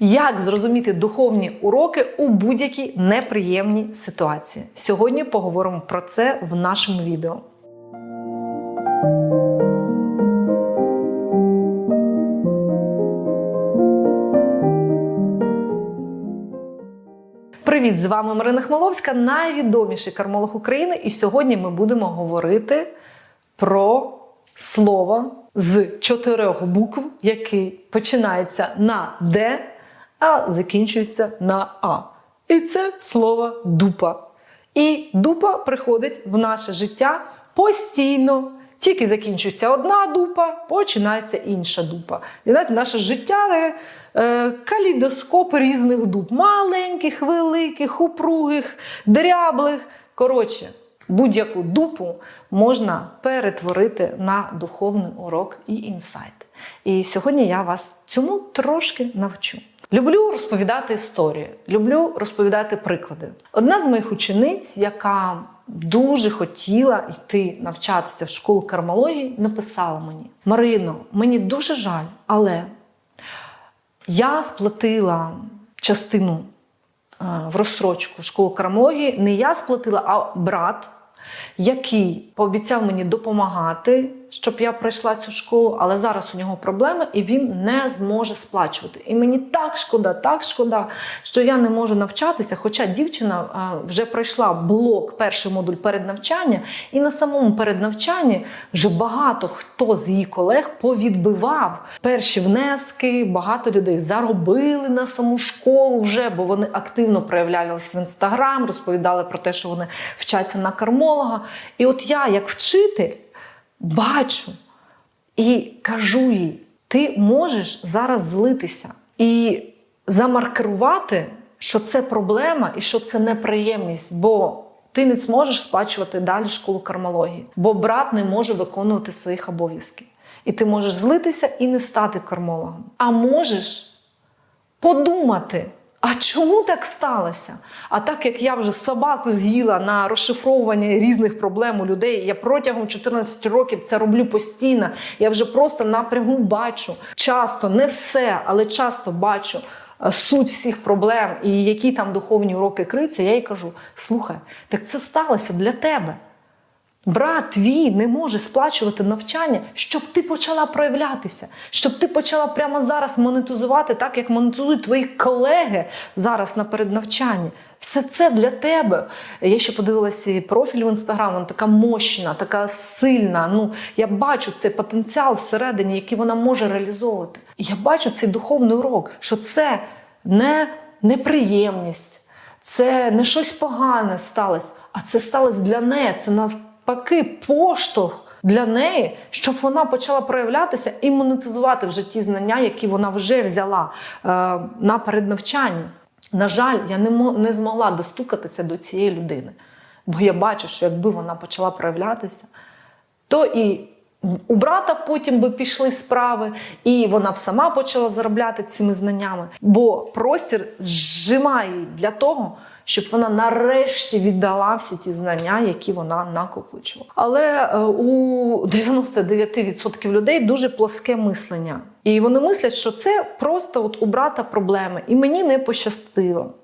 Як зрозуміти духовні уроки у будь-якій неприємній ситуації? Сьогодні поговоримо про це в нашому відео. Привіт! З вами Марина Хмеловська, найвідоміший кармолог України. І сьогодні ми будемо говорити про слово з чотирьох букв, який починається на Д, а закінчується на А. І це слово дупа. І дупа приходить в наше життя постійно. Тільки закінчується одна дупа, починається інша дупа. І знаєте, наше життя е, калейдоскоп різних дуп. Маленьких, великих, упругих, дряблих. Коротше, будь-яку дупу можна перетворити на духовний урок і інсайт. І сьогодні я вас цьому трошки навчу. Люблю розповідати історії, люблю розповідати приклади. Одна з моїх учениць, яка дуже хотіла йти навчатися в школу кармології, написала мені: Марино, мені дуже жаль, але я сплатила частину е, в розсрочку школу кармології. Не я сплатила, а брат, який пообіцяв мені допомагати, щоб я пройшла цю школу, але зараз у нього проблеми і він не зможе сплачувати. І мені так шкода, так шкода, що я не можу навчатися. Хоча дівчина е, вже пройшла блок, перший модуль переднавчання, і на самому переднавчанні вже багато хто з її колег повідбивав перші внески. Багато людей заробили на саму школу вже, бо вони активно проявлялися в інстаграм, розповідали про те, що вони вчаться на кармолога. І от я, як вчитель, бачу і кажу їй: ти можеш зараз злитися і замаркерувати, що це проблема і що це неприємність, бо ти не зможеш сплачувати далі школу кармології, бо брат не може виконувати своїх обов'язків. І ти можеш злитися і не стати кармологом. А можеш подумати. А чому так сталося? А так як я вже собаку з'їла на розшифровування різних проблем у людей, я протягом 14 років це роблю постійно. Я вже просто напряму бачу часто, не все, але часто бачу е, суть всіх проблем і які там духовні уроки криються, я їй кажу: слухай, так це сталося для тебе. Брат твій не може сплачувати навчання, щоб ти почала проявлятися, щоб ти почала прямо зараз монетизувати, так як монетизують твої колеги зараз на переднавчанні. Все це для тебе. Я ще подивилася профіль в інстаграм, вона така мощна, така сильна. Ну, я бачу цей потенціал всередині, який вона може реалізовувати. І я бачу цей духовний урок, що це не неприємність, це не щось погане сталося, а це сталося для неї. Це навпаки поштовх для неї, щоб вона почала проявлятися і монетизувати вже ті знання, які вона вже взяла е, на переднавчанні. На жаль, я не, не змогла достукатися до цієї людини, бо я бачу, що якби вона почала проявлятися, то і у брата потім би пішли справи, і вона б сама почала заробляти цими знаннями. Бо простір зжимає для того, щоб вона нарешті віддала всі ті знання, які вона накопичувала. Але е, у 99% людей дуже плоске мислення. І вони мислять, що це просто от у брата проблеми, і мені не пощастило.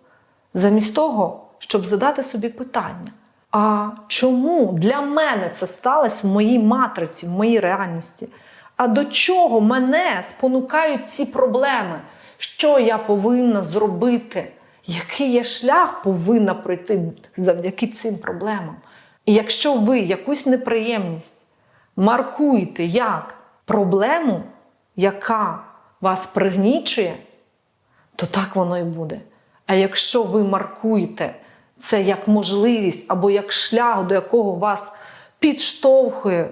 Замість того, щоб задати собі питання. А чому для мене це сталося в моїй матриці, в моїй реальності? А до чого мене спонукають ці проблеми? Що я повинна зробити? Який я шлях повинна пройти завдяки цим проблемам? І якщо ви якусь неприємність маркуєте як проблему, яка вас пригнічує, то так воно і буде. А якщо ви маркуєте це як можливість або як шлях, до якого вас підштовхує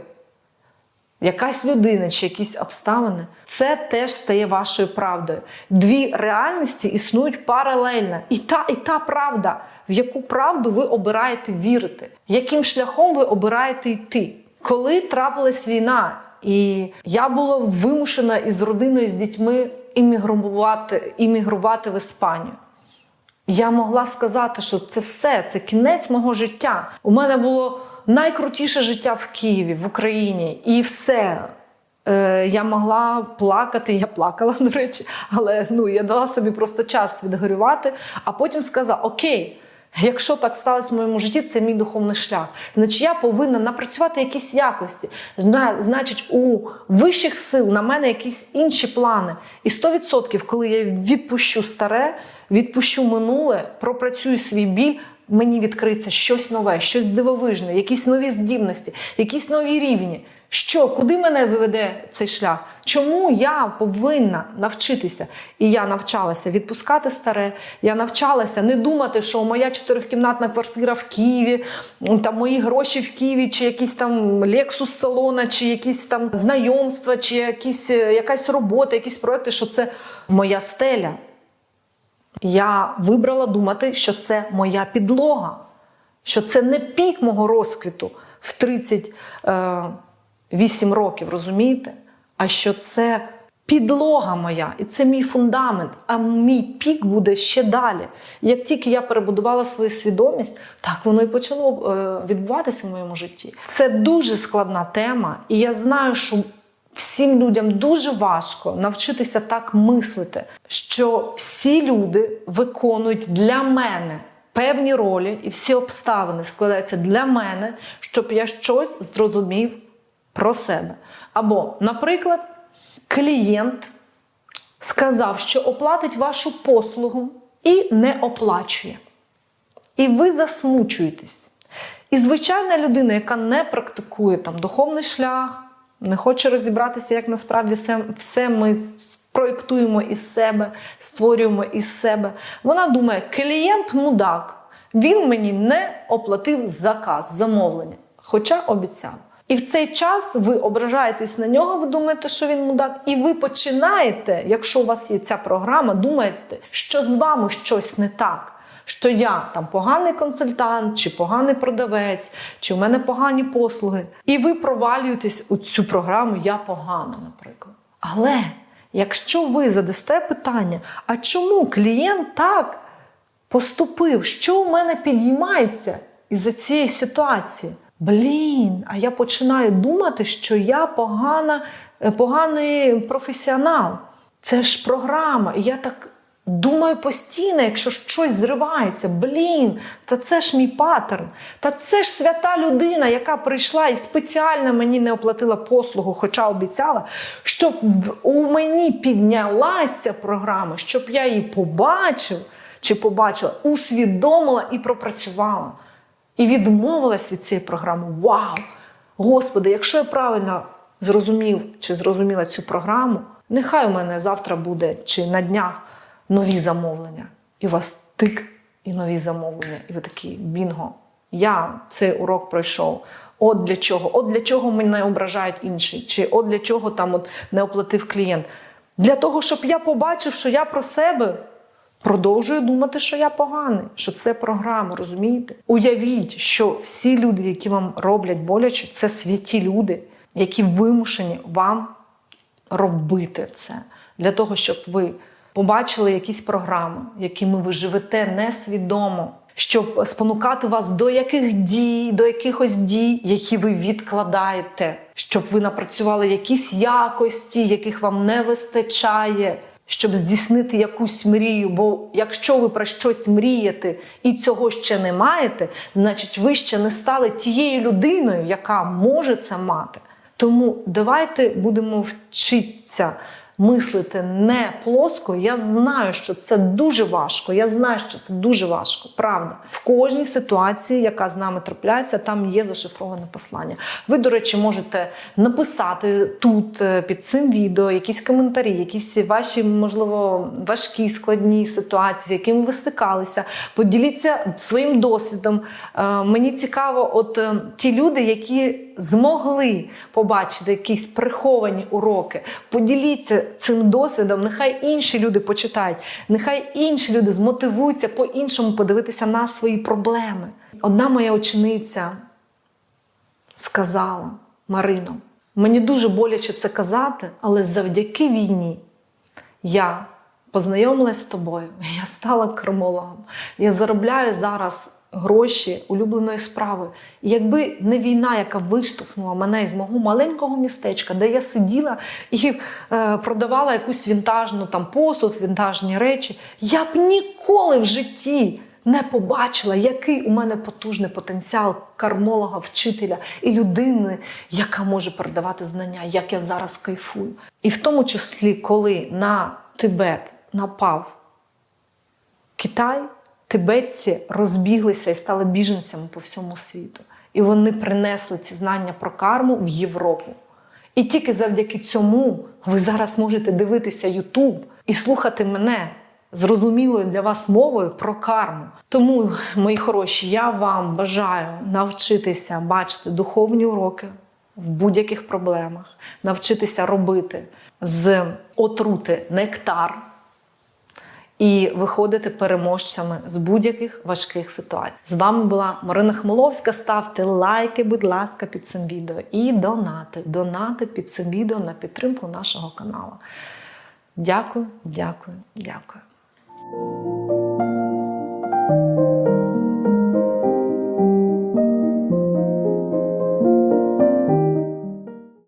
якась людина чи якісь обставини, це теж стає вашою правдою. Дві реальності існують паралельно. І та, і та правда, в яку правду ви обираєте вірити, яким шляхом ви обираєте йти. Коли трапилась війна, і я була вимушена із родиною, з дітьми іммігрувати, іммігрувати в Іспанію. Я могла сказати, що це все, це кінець мого життя. У мене було найкрутіше життя в Києві, в Україні, і все. Е, я могла плакати, я плакала, до речі, але ну, я дала собі просто час відгорювати, а потім сказала: Окей, якщо так сталося в моєму житті, це мій духовний шлях. Значить, я повинна напрацювати якісь якості. Значить, у вищих сил на мене якісь інші плани. І 100%, коли я відпущу старе, відпущу минуле, пропрацюю свій біль. Мені відкриється щось нове, щось дивовижне, якісь нові здібності, якісь нові рівні. Що, куди мене виведе цей шлях? Чому я повинна навчитися? І я навчалася відпускати старе. Я навчалася не думати, що моя чотирикімнатна квартира в Києві, там мої гроші в Києві, чи якийсь там лексус салона, чи якісь там знайомства, чи якісь, е, якась робота, якісь проекти, що це моя стеля. Я вибрала думати, що це моя підлога, що це не пік мого розквіту в 38 років, розумієте? А що це підлога моя, і це мій фундамент, а мій пік буде ще далі. Як тільки я перебудувала свою свідомість, так воно і почало е, відбуватися в моєму житті. Це дуже складна тема, і я знаю, що всім людям дуже важко навчитися так мислити, що всі люди виконують для мене певні ролі, і всі обставини складаються для мене, щоб я щось зрозумів про себе. Або, наприклад, клієнт сказав, що оплатить вашу послугу і не оплачує. І ви засмучуєтесь. І звичайна людина, яка не практикує там духовний шлях, не хоче розібратися, як насправді все, все ми проєктуємо із себе, створюємо із себе. Вона думає, клієнт мудак, він мені не оплатив заказ, замовлення, хоча обіцяв. І в цей час ви ображаєтесь на нього, ви думаєте, що він мудак, і ви починаєте, якщо у вас є ця програма, думаєте, що з вами щось не так. Що я там поганий консультант, чи поганий продавець, чи в мене погані послуги. І ви провалюєтесь у цю програму Я погана, наприклад. Але якщо ви задасте питання, а чому клієнт так поступив, що у мене підіймається із-за цієї ситуації? Блін, а я починаю думати, що я погана, е, поганий професіонал. Це ж програма. І я так думаю постійно, якщо щось зривається, блін, та це ж мій паттерн. Та це ж свята людина, яка прийшла і спеціально мені не оплатила послугу, хоча обіцяла, щоб у мені піднялася програма, щоб я її побачив чи побачила, усвідомила і пропрацювала. І відмовилась від цієї програми. Вау! Господи, якщо я правильно зрозумів чи зрозуміла цю програму, нехай у мене завтра буде чи на днях нові замовлення. І у вас тик і нові замовлення. І ви такі бінго. Я цей урок пройшов. От для чого? От для чого мене ображають інші? Чи от для чого там от не оплатив клієнт? Для того, щоб я побачив, що я про себе продовжую думати, що я поганий, що це програма, розумієте? Уявіть, що всі люди, які вам роблять боляче, це святі люди, які вимушені вам робити це для того, щоб ви побачили якісь програми, якими ви живете несвідомо, щоб спонукати вас до яких дій, до якихось дій, які ви відкладаєте, щоб ви напрацювали якісь якості, яких вам не вистачає. Щоб здійснити якусь мрію, бо якщо ви про щось мрієте і цього ще не маєте, значить ви ще не стали тією людиною, яка може це мати. Тому давайте будемо вчитися мислити не плоско. Я знаю, що це дуже важко. Я знаю, що це дуже важко. Правда, в кожній ситуації, яка з нами трапляється, там є зашифроване послання. Ви, до речі, можете написати тут е, під цим відео якісь коментарі, якісь ваші, можливо, важкі складні ситуації, з якими ви стикалися. Поділіться своїм досвідом. Е, Мені цікаво, от е, ті люди, які змогли побачити якісь приховані уроки, поділіться цим досвідом. Нехай інші люди почитають, нехай інші люди змотивуються по-іншому подивитися на свої проблеми. Одна моя учениця сказала Марино, мені дуже боляче це казати, але завдяки війні я познайомилася з тобою, я стала кормологом. Я заробляю зараз гроші улюбленої справи. І якби не війна, яка виштовхнула мене із мого маленького містечка, де я сиділа і е, продавала якусь вінтажну там посуд, вінтажні речі, я б ніколи в житті не побачила, який у мене потужний потенціал кармолога, вчителя і людини, яка може передавати знання, як я зараз кайфую. І в тому числі, коли на Тибет напав Китай, тибетці розбіглися і стали біженцями по всьому світу. І вони принесли ці знання про карму в Європу. І тільки завдяки цьому ви зараз можете дивитися Ютуб і слухати мене зрозумілою для вас мовою про карму. Тому, мої хороші, я вам бажаю навчитися бачити духовні уроки в будь-яких проблемах, навчитися робити з отрути нектар і виходити переможцями з будь-яких важких ситуацій. З вами була Марина Хмеловська. Ставте лайки, будь ласка, під цим відео і донати. Донати під цим відео на підтримку нашого каналу. Дякую, дякую, дякую.